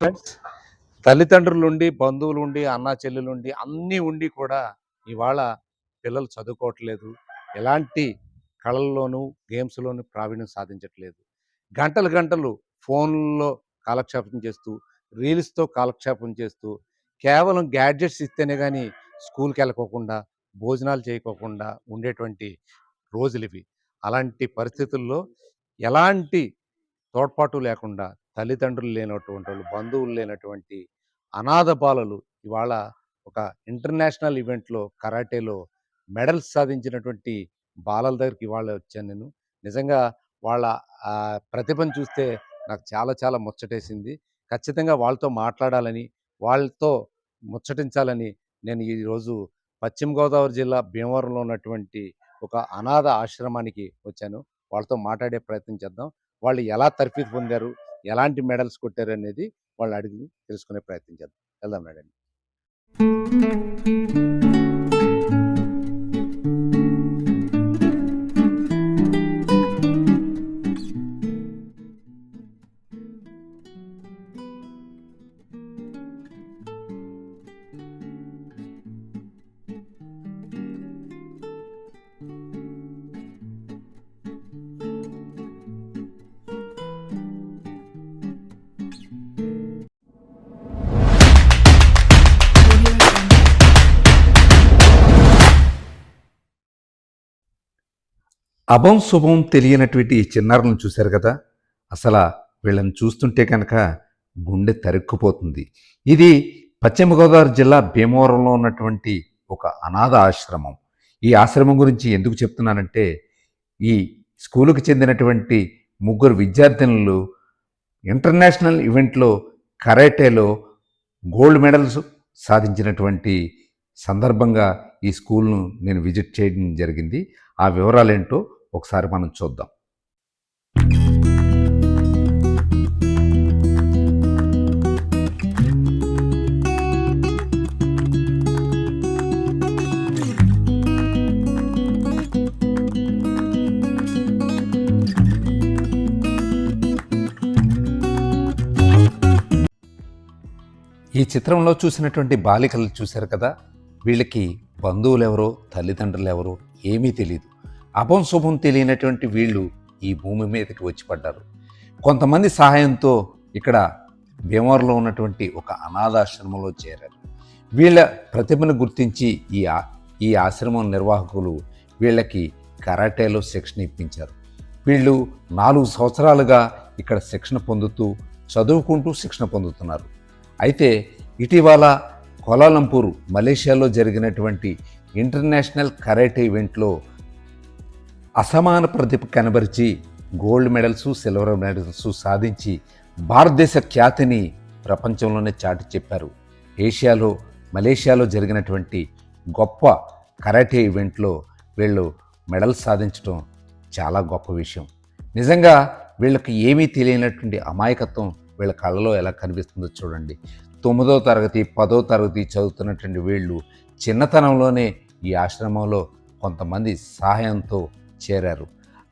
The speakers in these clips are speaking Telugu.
ఫ్రెండ్స్ తల్లిదండ్రులు ఉండి బంధువులు ఉండి అన్నా చెల్లెలు ఉండి అన్నీ ఉండి కూడా ఇవాళ పిల్లలు చదువుకోవట్లేదు. ఎలాంటి కళల్లోనూ గేమ్స్లోనూ ప్రావీణ్యం సాధించట్లేదు. గంటలు గంటలు ఫోన్లో కాలక్షేపం చేస్తూ రీల్స్తో కాలక్షేపం చేస్తూ కేవలం గ్యాడ్జెట్స్ ఇస్తేనే కానీ స్కూల్కి వెళ్ళకోకుండా భోజనాలు చేయకోకుండా ఉండేటువంటి రోజులు ఇవి అలాంటి పరిస్థితుల్లో ఎలాంటి తోడ్పాటు లేకుండా తల్లిదండ్రులు లేనటువంటి వాళ్ళు బంధువులు లేనటువంటి అనాథ బాలలు ఇవాళ ఒక ఇంటర్నేషనల్ ఈవెంట్లో కరాటేలో మెడల్స్ సాధించినటువంటి బాలల దగ్గరికి ఇవాళ వచ్చాను నేను. నిజంగా వాళ్ళ ప్రతిభను చూస్తే నాకు చాలా చాలా ముచ్చటేసింది. ఖచ్చితంగా వాళ్ళతో మాట్లాడాలని వాళ్ళతో ముచ్చటించాలని నేను ఈరోజు పశ్చిమ గోదావరి జిల్లా భీమవరంలో ఉన్నటువంటి ఒక అనాథ ఆశ్రమానికి వచ్చాను. వాళ్ళతో మాట్లాడే ప్రయత్నం చేద్దాం. వాళ్ళు ఎలా తర్ఫీదు పొందారు? ఎలాంటి మెడల్స్ కొట్టారు అనేది వాళ్ళు అడిగి తెలుసుకునే ప్రయత్నం చేద్దాం. వెళ్దాం మేడం అభం శుభం తెలియనటువంటి ఈ చిన్నారులను చూశారు కదా? అసలు వీళ్ళని చూస్తుంటే కనుక గుండె తరుక్కుపోతుంది. ఇది పశ్చిమ గోదావరి జిల్లా భీమవరంలో ఉన్నటువంటి ఒక అనాథ ఆశ్రమం. ఈ ఆశ్రమం గురించి ఎందుకు చెప్తున్నానంటే ఈ స్కూలుకు చెందినటువంటి ముగ్గురు విద్యార్థినులు ఇంటర్నేషనల్ ఈవెంట్లో కరాటేలో గోల్డ్ మెడల్స్ సాధించినటువంటి సందర్భంగా ఈ స్కూల్ను నేను విజిట్ చేయడం జరిగింది. ఆ వివరాలేంటో ఒకసారి మనం చూద్దాం. ఈ చిత్రంలో చూసినటువంటి బాలికలు చూశారు కదా? వీళ్ళకి బంధువులు ఎవరో తల్లిదండ్రులు ఎవరో ఏమీ తెలియదు అభంశుభం తెలియనటువంటి వీళ్ళు ఈ భూమి మీదకి వచ్చి పడ్డారు. కొంతమంది సహాయంతో ఇక్కడ భీమవరంలో ఉన్నటువంటి ఒక అనాథాశ్రమంలో చేరారు. వీళ్ళ ప్రతిభను గుర్తించి ఈ ఈ ఆశ్రమం నిర్వాహకులు వీళ్ళకి కరాటేలో శిక్షణ ఇప్పించారు. వీళ్ళు నాలుగు సంవత్సరాలుగా ఇక్కడ శిక్షణ పొందుతూ చదువుకుంటూ శిక్షణ పొందుతున్నారు. అయితే ఇటీవల కోలాలంపూర్ మలేషియాలో జరిగినటువంటి ఇంటర్నేషనల్ కరాటే ఈవెంట్లో అసమాన ప్రతిభ కనబరిచి గోల్డ్ మెడల్స్ సిల్వర్ మెడల్స్ సాధించి భారతదేశ ఖ్యాతిని ప్రపంచంలోనే చాటి చెప్పారు. ఏషియాలో మలేషియాలో జరిగినటువంటి గొప్ప కరాటే ఈవెంట్లో వీళ్ళు మెడల్ సాధించడం చాలా గొప్ప విషయం. నిజంగా వీళ్ళకి ఏమీ తెలియనటువంటి అమాయకత్వం వీళ్ళ కళ్ళలో ఎలా కనిపిస్తుందో చూడండి. తొమ్మిదో తరగతి పదో తరగతి చదువుతున్నటువంటి వీళ్ళు చిన్నతనంలోనే ఈ ఆశ్రమంలో కొంతమంది సహాయంతో చేరారు.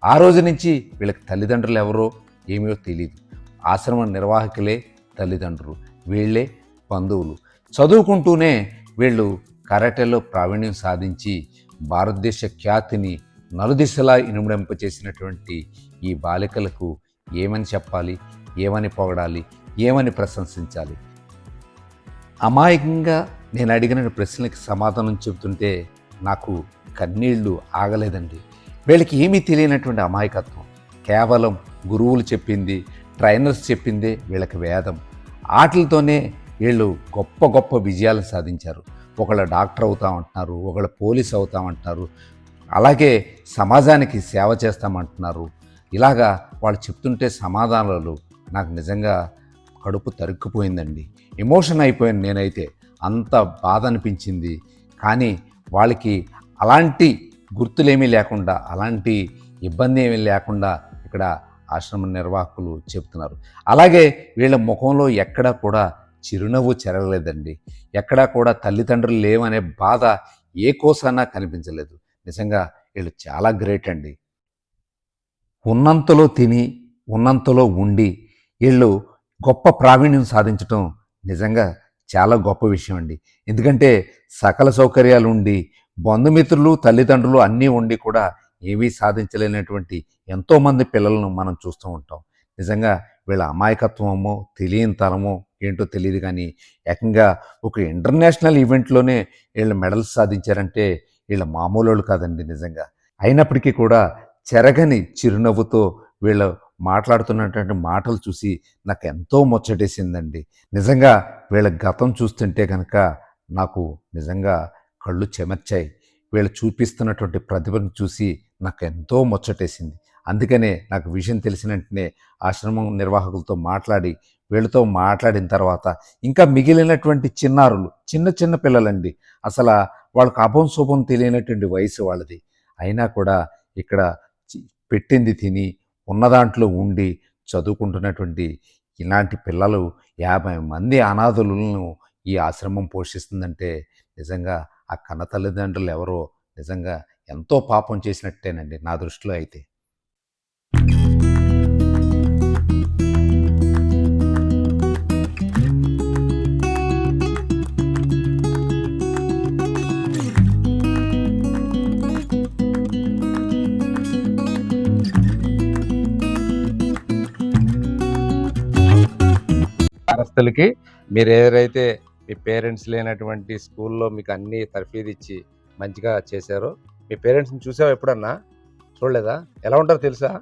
ఆ రోజు నుంచి వీళ్ళకి తల్లిదండ్రులు ఎవరో ఏమో తెలియదు ఆశ్రమ నిర్వాహకులే తల్లిదండ్రులు. వీళ్ళే బంధువులు. చదువుకుంటూనే వీళ్ళు కరాటేలో ప్రావీణ్యం సాధించి భారతదేశ ఖ్యాతిని నలుదిశలా ఇనుమడింపచేసినటువంటి ఈ బాలికలకు ఏమని చెప్పాలి? ఏమని పొగడాలి? ఏమని ప్రశంసించాలి? అమాయకంగా నేను అడిగిన ప్రశ్నలకి సమాధానం చెబుతుంటే నాకు కన్నీళ్ళు ఆగలేదండి. వీళ్ళకి ఏమీ తెలియనటువంటి అమాయకత్వం. కేవలం గురువులు చెప్పింది ట్రైనర్స్ చెప్పిందే వీళ్ళకి వేదం. ఆటలతోనే వీళ్ళు గొప్ప గొప్ప విజయాలు సాధించారు. ఒకళ్ళు డాక్టర్ అవుతామంటున్నారు ఒకళ్ళు పోలీస్ అవుతామంటున్నారు అలాగే సమాజానికి సేవ చేస్తామంటున్నారు. ఇలాగా వాళ్ళు చెప్తుంటే సమాధానాలు నాకు నిజంగా కడుపు తరుక్కుపోయిందండి. ఎమోషన్ అయిపోయాను నేనైతే. అంత బాధ అనిపించింది. కానీ వాళ్ళకి అలాంటి గుర్తులేమీ లేకుండా అలాంటి ఇబ్బంది ఏమీ లేకుండా ఇక్కడ ఆశ్రమ నిర్వాహకులు చెప్తున్నారు. అలాగే వీళ్ళ ముఖంలో ఎక్కడా కూడా చిరునవ్వు చెరగలేదండి. ఎక్కడా కూడా తల్లిదండ్రులు లేవనే బాధ ఏ కోసానా కనిపించలేదు. నిజంగా వీళ్ళు చాలా గ్రేట్ అండి. ఉన్నంతలో తిని ఉన్నంతలో ఉండి వీళ్ళు గొప్ప ప్రావీణ్యం సాధించటం నిజంగా చాలా గొప్ప విషయం అండి. ఎందుకంటే సకల సౌకర్యాలు ఉండి బంధుమిత్రులు తల్లిదండ్రులు అన్నీ ఉండి కూడా ఏమీ సాధించలేనటువంటి ఎంతోమంది పిల్లలను మనం చూస్తూ ఉంటాం. నిజంగా వీళ్ళ అమాయకత్వమో తెలియని తరమో ఏంటో తెలియదు కానీ ఏకంగా ఒక ఇంటర్నేషనల్ ఈవెంట్లోనే వీళ్ళు మెడల్స్ సాధించారంటే వీళ్ళ మామూలు వాళ్ళు కాదండి నిజంగా. అయినప్పటికీ కూడా చెరగని చిరునవ్వుతో వీళ్ళు మాట్లాడుతున్నటువంటి మాటలు చూసి నాకు ఎంతో ముచ్చటేసిందండి. నిజంగా వీళ్ళ గతం చూస్తుంటే కనుక నాకు నిజంగా కళ్ళు చెమర్చాయి. వీళ్ళు చూపిస్తున్నటువంటి ప్రతిభను చూసి నాకు ఎంతో ముచ్చటేసింది. అందుకనే నాకు విషయం తెలిసిన వెంటనే ఆశ్రమం నిర్వాహకులతో మాట్లాడి వీళ్ళతో మాట్లాడిన తర్వాత ఇంకా మిగిలినటువంటి చిన్నారులు చిన్న చిన్న పిల్లలండి. అసలు వాళ్ళకి అభం శుభం తెలియనటువంటి వయసు వాళ్ళది. అయినా కూడా ఇక్కడ పెట్టింది తిని ఉన్న దాంట్లో ఉండి చదువుకుంటున్నటువంటి ఇలాంటి పిల్లలు యాభై మంది అనాథులను ఈ ఆశ్రమం పోషిస్తుందంటే నిజంగా ఆ కన్న తల్లిదండ్రులు ఎవరో నిజంగా ఎంతో పాపం చేసినట్టేనండి నా దృష్టిలో అయితే. గ్రామస్తులకి మీరు ఏదైతే మీ పేరెంట్స్ లేనటువంటి స్కూల్లో మీకు అన్ని తర్ఫీదు ఇచ్చి మంచిగా చేశారో. మీ పేరెంట్స్ని చూసావా ఎప్పుడన్నా? చూడలేదా? ఎలా ఉంటారో తెలుసా?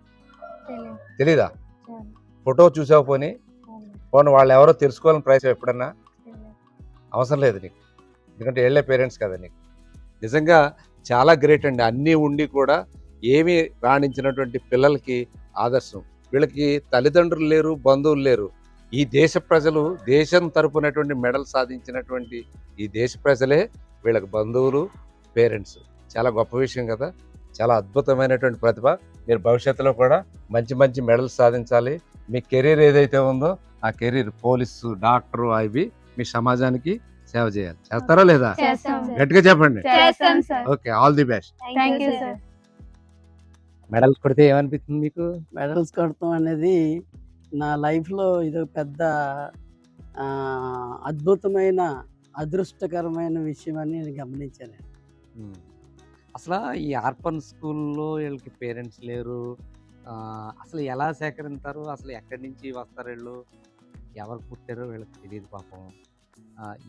తెలియదు తెలీదా? ఫోటో చూసావు పోనీ? పోనీ వాళ్ళు ఎవరో తెలుసుకోవాలని ప్రయత్నం ఎప్పుడన్నా? అవసరం లేదు నీకు. ఎందుకంటే వెళ్ళే పేరెంట్స్ కదా నీకు. నిజంగా చాలా గ్రేట్ అండి. అన్నీ ఉండి కూడా ఏమీ రాణించినటువంటి పిల్లలకి ఆదర్శం. వీళ్ళకి తల్లిదండ్రులు లేరు బంధువులు లేరు. ఈ దేశ ప్రజలు దేశం తరపునటువంటి మెడల్ సాధించినటువంటి ఈ దేశ ప్రజలే వీళ్ళకి బంధువులు పేరెంట్స్. చాలా గొప్ప విషయం కదా. చాలా అద్భుతమైనటువంటి ప్రతిభ. మీరు భవిష్యత్తులో కూడా మంచి మంచి మెడల్స్ సాధించాలి. మీ కెరీర్ ఏదైతే ఉందో ఆ కెరీర్ పోలీసు డాక్టరు అవి మీ సమాజానికి సేవ చేయాలి. చేస్తారా లేదా? గట్టిగా చెప్పండి. Okay all the best. Medals కొడితే ఏమనిపిస్తుంది మీకు? మెడల్స్ కొడతాం అనేది నా లైఫ్లో ఇది పెద్ద అద్భుతమైన అదృష్టకరమైన విషయం అని నేను గమనించాను. అసలు ఈ ఆర్పన్ స్కూల్లో వీళ్ళకి పేరెంట్స్ లేరు. అసలు ఎలా సేకరించారు అసలు ఎక్కడి నుంచి వస్తారు వీళ్ళు? ఎవరు పుట్టారో వీళ్ళకి తెలియదు పాపం.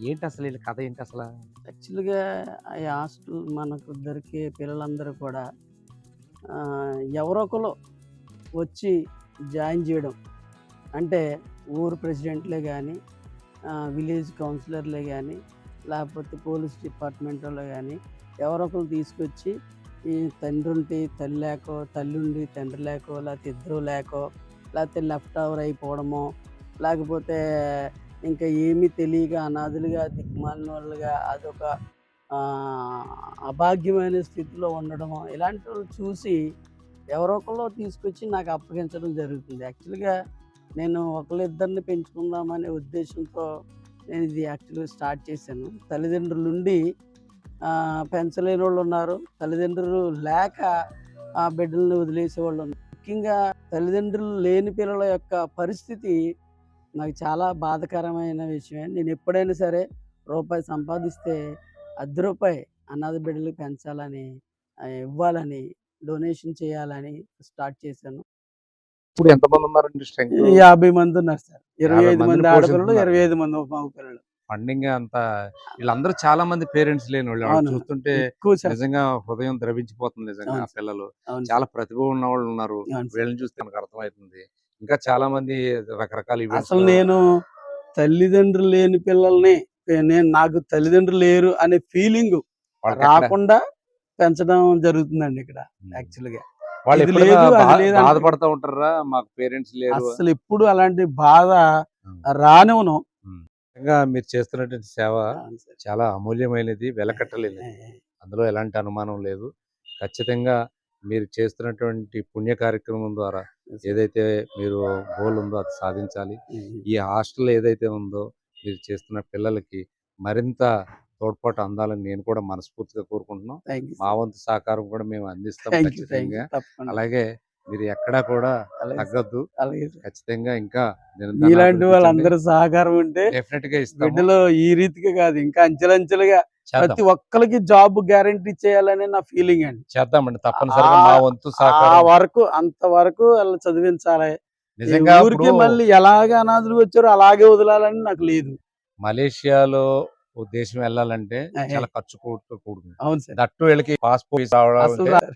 ఏంటి అసలు వీళ్ళ కథ ఏంటి అసలు? యాక్చువల్గా ఈ హాస్టల్ మనకు దొరికే పిల్లలందరూ కూడా ఆ, ఎవరో ఒకరు వచ్చి జాయిన్ చేయడం. అంటే ఊరు ప్రెసిడెంట్లే కానీ విలేజ్ కౌన్సిలర్లే కానీ లేకపోతే పోలీస్ డిపార్ట్మెంట్ వాళ్ళు కానీ ఎవరో ఒకరు తీసుకొచ్చి ఈ తండ్రి ఉంటే తల్లి లేకో తల్లి ఉండి తండ్రి లేకో లేకపోతే ఇద్దరు లేకో లేకపోతే లెఫ్ట్ ఓవర్ అయిపోవడమో లేకపోతే ఇంకా ఏమీ తెలియక అనాథులుగా దిగ్మాలిన వాళ్ళుగా అదొక అభాగ్యమైన స్థితిలో ఉండడము ఇలాంటి వాళ్ళు చూసి ఎవరో ఒకళ్ళు తీసుకొచ్చి నాకు అప్పగించడం జరుగుతుంది. యాక్చువల్గా నేను ఒకళ్ళిద్దరిని పెంచుకుందామనే ఉద్దేశంతో నేను ఇది యాక్చువల్గా స్టార్ట్ చేశాను. తల్లిదండ్రులు నుండి పెంచలేని వాళ్ళు ఉన్నారు. తల్లిదండ్రులు లేక ఆ బిడ్డలను వదిలేసే వాళ్ళు ఉన్నారు. ముఖ్యంగా తల్లిదండ్రులు లేని పిల్లల యొక్క పరిస్థితి నాకు చాలా బాధకరమైన విషయమే. నేను ఎప్పుడైనా సరే రూపాయి సంపాదిస్తే అర్ధ రూపాయి అనాథ బిడ్డలు పెంచాలని ఇవ్వాలని డొనేషన్ చేయాలని స్టార్ట్ చేశాను. ఇప్పుడు ఎంతమంది ఉన్నారండి స్ట్రెంగ్త్ యాభై మంది ఉన్నారు సార్ ఇరవై ఐదు మంది ఆడపిల్లలు. ఇరవై ఐదు మంది మగ పిల్లలు ఫండింగ్ అంతా వీళ్ళందరూ చాలా మంది పేరెంట్స్ లేని వాళ్ళు. చూస్తుంటే. నిజంగా హృదయం ద్రవించిపోతుంది నిజంగా. పిల్లలు. చాలా ప్రతిభ ఉన్న వాళ్ళు ఉన్నారు. వీళ్ళని చూస్తే మనకు అర్థమవుతుంది ఇంకా చాలా మంది రకరకాల అసలు నేను తల్లిదండ్రులు లేని పిల్లల్ని నేను నాకు తల్లిదండ్రులు లేరు అనే ఫీలింగ్ రాకుండా పెంచడం జరుగుతుందండి ఇక్కడ యాక్చువల్గా వాళ్ళు బాధపడతా ఉంటారా? మాకు పేరెంట్స్ లేరు అసలు ఎప్పుడు అలాంటి బాధ. రానివ్వను. మీరు చేస్తున్నటువంటి సేవ చాలా అమూల్యమైనది వెలకట్టలేనిది. అందులో ఎలాంటి అనుమానం లేదు. ఖచ్చితంగా మీరు చేస్తున్నటువంటి పుణ్య కార్యక్రమం ద్వారా ఏదైతే మీరు గోల్ ఉందో అది సాధించాలి. ఈ హాస్టల్ ఏదైతే ఉందో మీరు చేస్తున్న పిల్లలకి మరింత తోడ్పాటు అందాలని నేను కూడా మనస్ఫూర్తిగా కోరుకుంటున్నాం. మా వంతు సహకారం కూడా మేము అందిస్తాం ఖచ్చితంగా. అలాగే మీరు ఎక్కడా కూడా తగ్గద్దు. ఖచ్చితంగా ఇంకా మీలాంటి వాళ్ళందరూ సహకారం ఉంటే డెఫినెట్గా బిడ్డలు ఈ రీతిగా కాదు ఇంకా అంచెలంచెలుగా ప్రతి ఒక్కరికి జాబ్ గ్యారంటీ చేయాలని నా ఫీలింగ్ అండి. చేద్దామండి తప్పనిసరిగా మా వంతు సహకారం. వరకు అంత వరకు వాళ్ళు చదివించాలి. నిజంగా ఊరికి మళ్ళీ ఎలాగ అనాథులు వచ్చారో అలాగే వదలాలని నాకు లేదు. మలేషియాలో ఓ దేశం వెళ్ళాలంటే. చాలా ఖర్చు కూడు- కూడుతుంది. అవును సార్. దట్టు వీళ్ళకి పాస్పోర్ట్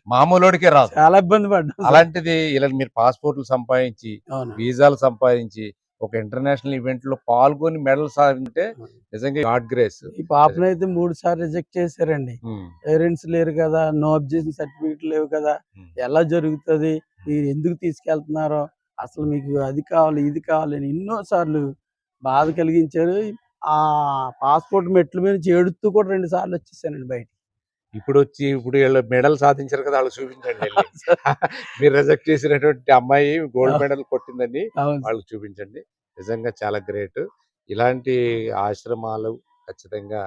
మామూలుడికే రాదు. చాలా ఇబ్బంది పడ్డాం. అలాంటిది ఇలా మీరు పాస్పోర్ట్లు సంపాదించి వీసాలు సంపాదించి ఒక ఇంటర్నేషనల్ ఈవెంట్లో పాల్గొని మెడల్ సాధింటే నిజంగా గాడ్ గ్రేస్. ఈ పాపను అయితే మూడు సార్లు రిజెక్ట్ చేశారండి. పేరెంట్స్ లేరు కదా నో అబ్జెక్షన్ సర్టిఫికేట్ లేవు కదా ఎలా జరుగుతుంది మీరు ఎందుకు తీసుకెళ్తున్నారో అసలు మీకు అది కావాలి ఇది కావాలి అని ఎన్నో సార్లు బాధ కలిగించారు. ఆ పాస్పోర్ట్ మెట్ల మీద చేడుతూ కూడా రెండు సార్లు వచ్చేసానండి బయట ఇప్పుడు వచ్చి ఇప్పుడు వీళ్ళు మెడల్ సాధించారు కదా వాళ్ళు చూపించండి. మీరు రిజెక్ట్ చేసినటువంటి అమ్మాయి గోల్డ్ మెడల్ కొట్టిందని. వాళ్ళకి చూపించండి నిజంగా చాలా గ్రేట్ ఇలాంటి ఆశ్రమాలు ఖచ్చితంగా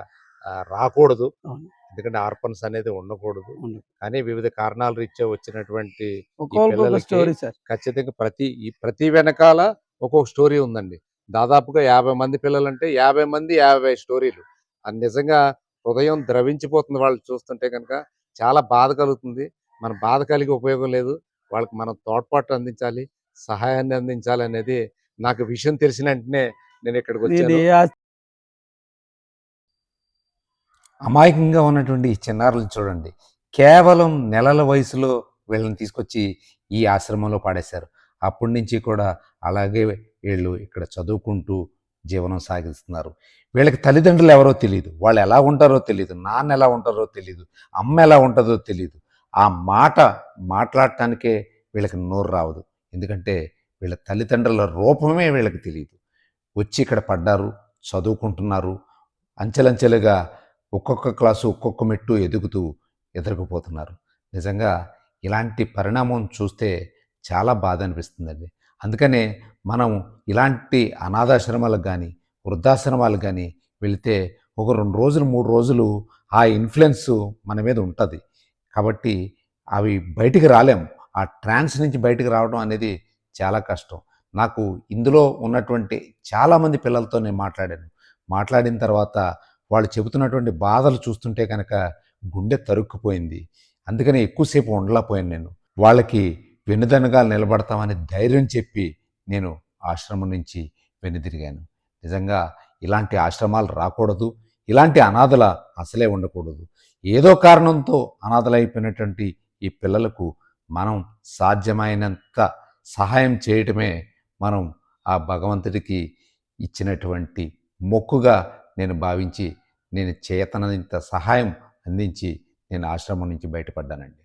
రాకూడదు. ఎందుకంటే ఆర్పన్స్ అనేది ఉండకూడదు. కానీ వివిధ కారణాల రీత్యా వచ్చినటువంటి ఖచ్చితంగా ప్రతి ప్రతి వెనకాల ఒక్కొక్క స్టోరీ ఉందండి దాదాపుగా యాభై మంది పిల్లలంటే యాభై మంది యాభై స్టోరీలు. అది నిజంగా హృదయం ద్రవించిపోతుంది వాళ్ళు చూస్తుంటే కనుక. చాలా బాధ కలుగుతుంది. మన బాధ కలిగి ఉపయోగం లేదు. వాళ్ళకి మనం తోడ్పాటు అందించాలి. సహాయాన్ని అందించాలి అనేది నాకు విషయం తెలిసిన వెంటనే నేను ఇక్కడికి వచ్చాను. అమాయకంగా ఉన్నటువంటి ఈ చిన్నారులను చూడండి. కేవలం నెలల వయసులో వీళ్ళని తీసుకొచ్చి ఈ ఆశ్రమంలో పాడేశారు. అప్పటి నుంచి కూడా అలాగే వీళ్ళు ఇక్కడ చదువుకుంటూ జీవనం సాగిస్తున్నారు. వీళ్ళకి తల్లిదండ్రులు ఎవరో తెలియదు వాళ్ళు ఎలా ఉంటారో తెలియదు నాన్న ఎలా ఉంటారో తెలియదు అమ్మ ఎలా ఉంటుందో తెలియదు ఆ మాట మాట్లాడటానికే వీళ్ళకి నోరు రావదు. ఎందుకంటే వీళ్ళ తల్లిదండ్రుల రూపమే వీళ్ళకి తెలియదు వచ్చి ఇక్కడ పడ్డారు చదువుకుంటున్నారు అంచెలంచెలుగా ఒక్కొక్క క్లాసు ఒక్కొక్క మెట్టు ఎదుగుతూ ఎదురుకుపోతున్నారు. నిజంగా ఇలాంటి పరిణామం చూస్తే చాలా బాధ అనిపిస్తుందండి. అందుకనే మనం ఇలాంటి అనాథాశ్రమాలకు కానీ వృద్ధాశ్రమాలకు కానీ వెళితే ఒక రెండు రోజులు మూడు రోజులు ఆ ఇన్ఫ్లుయెన్స్ మన మీద ఉంటుంది. కాబట్టి అవి బయటికి రాలేం. ఆ ట్రాన్స్ నుంచి బయటికి రావడం అనేది చాలా కష్టం. నాకు ఇందులో ఉన్నటువంటి చాలామంది పిల్లలతో నేను మాట్లాడాను. మాట్లాడిన తర్వాత వాళ్ళు చెబుతున్నటువంటి బాధలు చూస్తుంటే కనుక గుండె తరుక్కుపోయింది. అందుకనే ఎక్కువసేపు ఉండలేకపోయాను నేను. వాళ్ళకి వెనుదనగా నిలబడతామని ధైర్యం చెప్పి నేను ఆశ్రమం నుంచి వెనుదిరిగాను. నిజంగా ఇలాంటి ఆశ్రమాలు రాకూడదు. ఇలాంటి అనాథల అసలే ఉండకూడదు. ఏదో కారణంతో అనాథలైపోయినటువంటి ఈ పిల్లలకు మనం సాధ్యమైనంత సహాయం చేయటమే మనం ఆ భగవంతుడికి ఇచ్చినటువంటి మొక్కుగా నేను భావించి నేను చేతనంత సహాయం అందించి నేను ఆశ్రమం నుంచి బయటపడ్డానండి.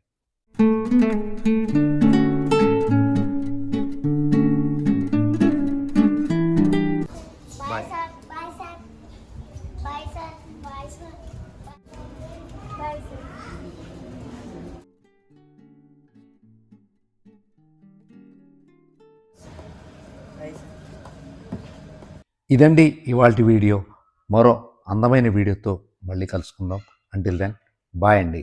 ఇదండి ఇవాళ వీడియో. మరో అందమైన వీడియోతో మళ్ళీ కలుసుకుందాం. అంటిల్ దెన్ బాయ్ అండి.